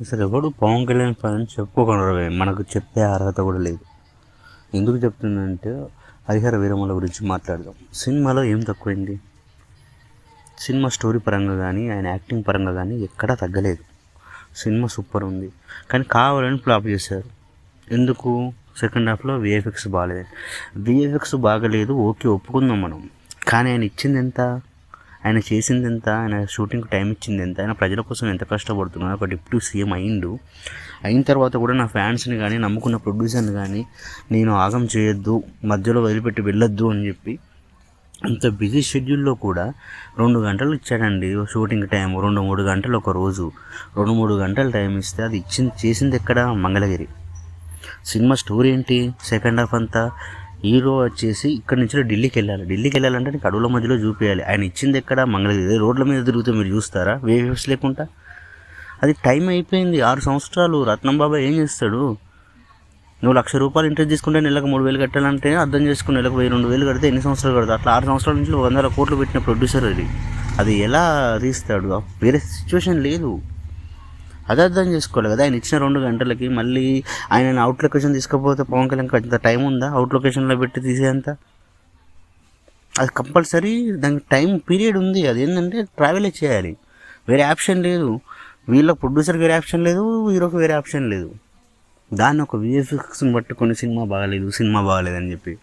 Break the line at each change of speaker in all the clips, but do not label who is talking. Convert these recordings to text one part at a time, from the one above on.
అసలు ఎవడు పవన్ కళ్యాణ్ ఫ్యాన్ చెప్పుకోకుండా మనకు చెప్పే అర్హత కూడా లేదు. ఎందుకు చెప్తుందంటే హరిహర వీరమల గురించి మాట్లాడదాం. సినిమాలో ఏం తక్కువైంది? సినిమా స్టోరీ పరంగా కానీ ఆయన యాక్టింగ్ పరంగా కానీ ఎక్కడా తగ్గలేదు. సినిమా సూపర్ ఉంది. కానీ కావాలని ఫ్లాప్ చేశారు. ఎందుకు? సెకండ్ హాఫ్లో విఎఫ్ఎక్స్ బాగాలేదు. విఎఫ్ఎక్స్ బాగలేదు ఓకే ఒప్పుకుందాం మనం. కానీ ఆయన ఇచ్చింది ఎంత? ఆయన చేసింది ఎంత ఆయన షూటింగ్ టైం ఇచ్చింది ఎంత ఆయన ప్రజల కోసం ఎంత కష్టపడుతున్నాడు? ఒక డిప్యూటీ సీఎం అయిండు. అయిన తర్వాత కూడా నా ఫ్యాన్స్ని కానీ నమ్ముకున్న ప్రొడ్యూసర్ని కానీ నేను ఆగం చేయొద్దు మధ్యలో వదిలిపెట్టి వెళ్ళొద్దు అని చెప్పి అంత బిజీ షెడ్యూల్లో కూడా రెండు గంటలు ఇచ్చాడండి. షూటింగ్ టైం రెండు మూడు గంటలు ఒక రోజు. రెండు మూడు గంటలు టైం ఇస్తే అది ఇచ్చింది చేసింది ఎక్కడ? మంగళగిరి. సినిమా స్టోరీ ఏంటి? సెకండ్ హాఫ్ అంతా హీరో వచ్చేసి ఇక్కడ నుంచి ఢిల్లీకి వెళ్ళాలి. ఢిల్లీకి వెళ్ళాలంటే నీకు అడవుల మధ్యలో చూపించాలి ఆయన ఇచ్చింది ఎక్కడ? మంగళగిరి. రోడ్ల మీద తిరుగుతూ మీరు చూస్తారా? వేవ్స్ లేకుండా? అది టైం అయిపోయింది. ఆరు సంవత్సరాలు. రత్నం బాబా ఏం చేస్తాడు? నువ్వు లక్ష రూపాయలు ఇంట్రెస్ట్ తీసుకుంటే నెలకు మూడు వేలు కట్టాలంటే అర్థం చేసుకుని నెలకు వెయ్యి రెండు వేలు కడితే ఎన్ని సంవత్సరాలు కడతా అట్లా ఆరు సంవత్సరాల నుంచి వందల కోట్లు పెట్టిన ప్రొడ్యూసర్ అది. అది ఎలా తీస్తాడు? వేరే సిచ్యువేషన్ లేదు. అది అర్థం చేసుకోవాలి కదా. ఆయన ఇచ్చిన రెండు గంటలకి మళ్ళీ ఆయన అవుట్ లొకేషన్ తీసుకపోతే పవన్ కళ్యాణ్ అంత టైం ఉందా? అవుట్ లొకేషన్లో పెట్టి తీసేంత? అది కంపల్సరీ దానికి టైం పీరియడ్ ఉంది. అది ఏంటంటే ట్రావెలే చేయాలి. వేరే ఆప్షన్ లేదు. వీళ్ళ ప్రొడ్యూసర్కి వేరే ఆప్షన్ లేదు హీరోకి వేరే ఆప్షన్ లేదు. దాన్ని ఒక విఎఫ్ఎక్స్ని పట్టుకొని సినిమా బాగాలేదు సినిమా బాగాలేదు అని చెప్పి.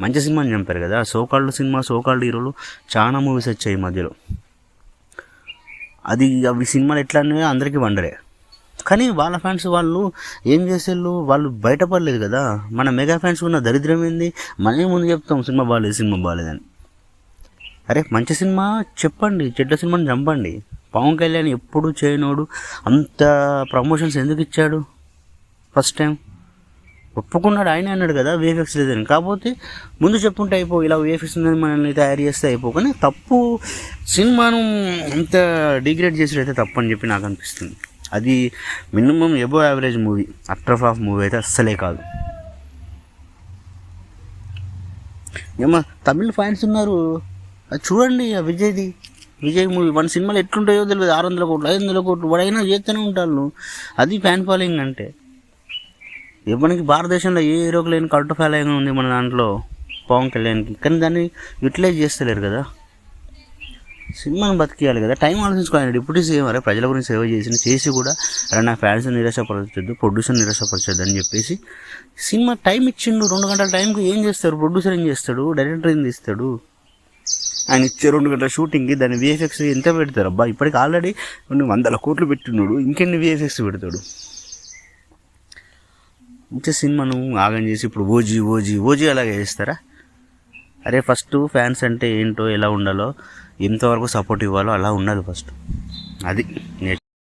మంచి సినిమాని చంపారు కదా. సోకాళ్ళు సినిమా సోకాళ్ళు హీరోలు చాలా మూవీస్ వచ్చాయి మధ్యలో. అది అవి సినిమాలు ఎట్లా అనేవి అందరికీ వండరే. కానీ వాళ్ళ ఫ్యాన్స్ వాళ్ళు ఏం చేసేళ్ళు? వాళ్ళు బయటపడలేదు కదా. మన మెగా ఫ్యాన్స్ ఉన్న దరిద్రం ఏంది? మనమే ముందు చెప్తాం సినిమా బాగాలేదు సినిమా బాగాలేదని అరే మంచి సినిమా? చెప్పండి. చెడ్డ సినిమాని చంపండి. పవన్ కళ్యాణ్ ఎప్పుడు చేయనోడు. అంత ప్రమోషన్స్ ఎందుకు ఇచ్చాడు? First time. ఒప్పుకున్నాడు ఆయన అన్నాడు కదా విఎఫ్ఎక్స్ లేదని కాకపోతే ముందు చెప్పుంటే అయిపో ఇలా విఎఫ్ఎక్స్ ఉందని మనల్ని తయారు చేస్తే అయిపో. కానీ తప్పు సినిమాను అంత డిగ్రేడ్ చేసేటైతే తప్పు అని చెప్పి నాకు అనిపిస్తుంది. అది minimum above average movie utter of movie అయితే అస్సలే కాదు. ఏమో తమిళ ఫ్యాన్స్ ఉన్నారు. అది చూడండి విజయ్ది. విజయ్ మూవీ మన సినిమాలు ఎట్లుంటాయో తెలియదు. ఆరు వందల కోట్లు ఐదు వందల కోట్లు వాడైనా చేస్తూనే ఉంటారు అది ఫ్యాన్ ఫాలోయింగ్ అంటే. మనకి భారతదేశంలో ఏ హీరోకి లేని కల్ట్ ఫాలోయింగ్ ఉంది మన దాంట్లో? పవన్ కళ్యాణ్కి. కానీ దాన్ని యూటిలైజ్ చేస్తలేరు కదా. సినిమాని బతికేయాలి కదా. టైం ఆలోచించుకోవాలి. డిప్యూటీ సీఎం అరే ప్రజల గురించి సేవ చేసిన చేసి కూడా అరే నా ఫ్యాన్స్ నిరాశపరచొద్దు ప్రొడ్యూసర్ నిరాశపరచొద్దు అని చెప్పేసి సినిమా టైం ఇచ్చిండు. రెండు గంటల టైంకి ఏం చేస్తారు ప్రొడ్యూసర్ ఏం చేస్తాడు? డైరెక్టర్ ఏం తీస్తాడు? ఆయన ఇచ్చే రెండు గంటల షూటింగ్కి దాని విఎఫ్ఎక్స్ ఎంత పెడతారు? అబ్బా ఇప్పటికి ఆల్రెడీ కొన్ని వందల కోట్లు పెట్టినాడు ఇంకెన్ని విఎఫ్ఎక్స్ పెడతాడు? మంచి సినిమాను ఆగం చేసి ఇప్పుడు ఓజీ ఓజీ ఓజీ అలాగే చేస్తారా? అరే ఫస్ట్ ఫ్యాన్స్ అంటే ఏంటో ఎలా ఉండాలో ఎంతవరకు సపోర్ట్ ఇవ్వాలో అలా ఉండాలి ఫస్ట్. అది నేర్చు